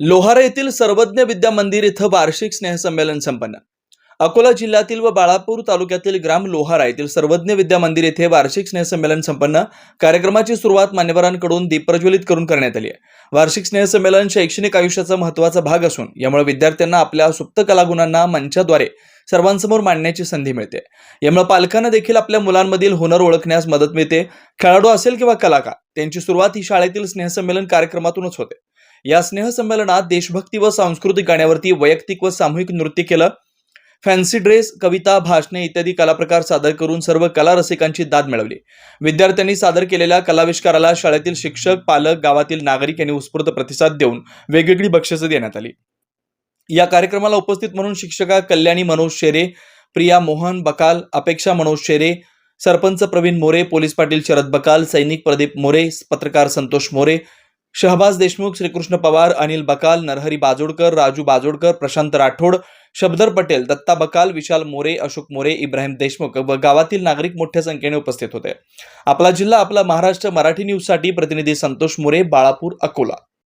लोहारा येथील सर्वज्ञ विद्या मंदिर इथं वार्षिक स्नेहसंमेलन संपन्न. अकोला जिल्ह्यातील व बाळापूर तालुक्यातील ग्राम लोहारा येथील सर्वज्ञ विद्या मंदिर येथे वार्षिक स्नेहसंमेलन संपन्न. कार्यक्रमाची सुरुवात मान्यवरांकडून दीप प्रज्वलित करून करण्यात आली आहे. वार्षिक स्नेहसंमेलन शैक्षणिक आयुष्याचा महत्त्वाचा भाग असून यामुळे विद्यार्थ्यांना आपल्या सुप्त कलागुणांना मंचाद्वारे सर्वांसमोर मांडण्याची संधी मिळते. यामुळे पालकांना देखील आपल्या मुलांमधील हुनर ओळखण्यास मदत मिळते. खेळाडू असेल किंवा कलाकार त्यांची सुरुवात ही शाळेतील स्नेहसंमेलन कार्यक्रमातूनच होते. या स्नेहसंमेलनात देशभक्ती व सांस्कृतिक गाण्यावरती वैयक्तिक व सामूहिक नृत्य केलं. फॅन्सी ड्रेस कविता भाषणे इत्यादी कलाप्रकार सादर करून सर्व कला रसिकांची दाद मिळवली. विद्यार्थ्यांनी सादर केलेल्या कलाविष्काराला शाळेतील शिक्षक पालक गावातील नागरिक यांनी उत्स्फूर्त प्रतिसाद देऊन वेगवेगळी बक्षिसं देण्यात आली. या कार्यक्रमाला उपस्थित म्हणून शिक्षका कल्याणी मनोज शेरे प्रिया मोहन बकाल अपेक्षा मनोज शेरे सरपंच प्रवीण मोरे पोलीस पाटील शरद बकाल सैनिक प्रदीप मोरे पत्रकार संतोष मोरे शहबाज देशमुख श्रीकृष्ण पवार अनिल बकाल नरहरी बाजोडकर राजू बाजोडकर प्रशांत राठोड शब्दर पटेल दत्ता बकाल विशाल मोरे अशोक मोरे इब्राहिम देशमुख व गावातील नागरिक मोठ्या संख्येने उपस्थित होते. आपला जिल्हा आपला महाराष्ट्र मराठी न्यूजसाठी प्रतिनिधी संतोष मोरे बाळापूर अकोला.